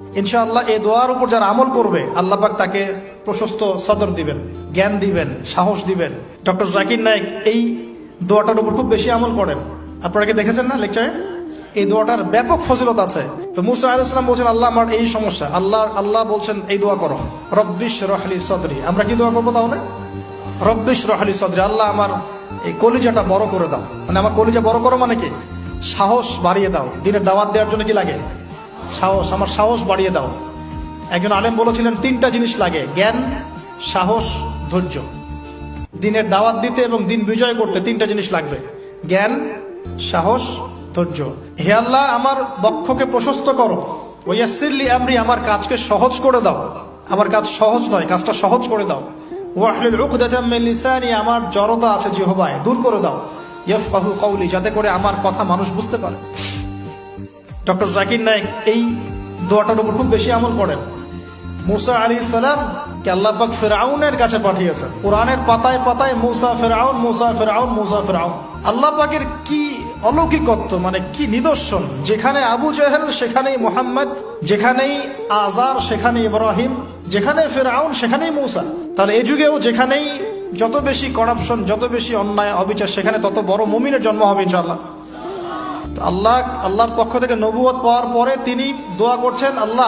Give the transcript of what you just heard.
ইনশাআল্লাহ এই দোয়ার উপর যারা আমল করবে, আল্লাহ পাক তাকে প্রশস্ত সদর দিবেন, জ্ঞান দিবেন, সাহস দিবেন। ডক্টর জাকির নায়েক এই দোয়াটার উপর খুব বেশি আমল করেন। আপনারা কি দেখেছেন না লেকচারে? এই দোয়াটার ব্যাপক ফজিলত আছে। তো মুসা আল ইসলাম বলছেন, আল্লাহ আমার এই সমস্যা, আল্লাহ আল্লাহ বলছেন এই দোয়া করো। রব্বিশ রহলি সদরি। আমরা কি দোয়া করব তাহলে? রব্বিশ রহলি সদরি। আল্লাহ আমার এই কলিজাটা বড় করে দাও। মানে আমার কলিজা বড় করো মানে কি? সাহস বাড়িয়ে দাও। দিনের দাওয়াত দেওয়ার জন্য কি লাগে? সাহস, আমার সাহস বাড়িয়ে দাও। একজন আলেম বলেছিলেন, তিনটা জিনিস লাগে, জ্ঞান, সাহস, ধৈর্য। দিনের দাওয়াত দিতে এবং দিন বিজয় করতে তিনটা জিনিস লাগবে, জ্ঞান, সাহস, ধৈর্য। হে আল্লাহ, আমার বক্ষকে প্রশস্ত করো। ওয়াসিল্লি আমরি, আমার কাজকে সহজ করে দাও। আমার কাজ সহজ নয়, কাজটা সহজ করে দাও। ওয়াহলিল উকদাতাম মিন লিসানি, আমার জড়তা আছে যে জিহবায়, দূর করে দাও। ইয়াফকাহু কওলি, যাতে করে আমার কথা মানুষ বুঝতে পারে। ডক্টর জাকির নায়েক এই দোয়াটার উপর খুব বেশি আমল করেন। মুসা আলী সালাম কে আল্লাহ পাক ফেরাউনের কাছে পাঠিয়েছেন। কোরআনের পাতায় পাতায় মুসা ফেরাউন মুসা ফেরাউন মুসা ফেরাউন। আল্লাহ পাকের কি অলৌকিকত্ব মানে কি নিদর্শন? যেখানে আবু জেহেল, সেখানেই মোহাম্মদ, যেখানেই আজার সেখানে ইব্রাহিম, যেখানে ফেরাউন, সেখানেই মৌসা। তাহলে এই যুগেও যেখানেই যত বেশি করাপশন যত বেশি অন্যায় অবিচার, সেখানে তত বড় মুমিনের জন্ম হবে ইনশাআল্লাহ। তো আল্লাহ আল্লাহর পক্ষ থেকে নবুয়ত পাওয়ার পরে তিনি দোয়া করছেন আল্লাহ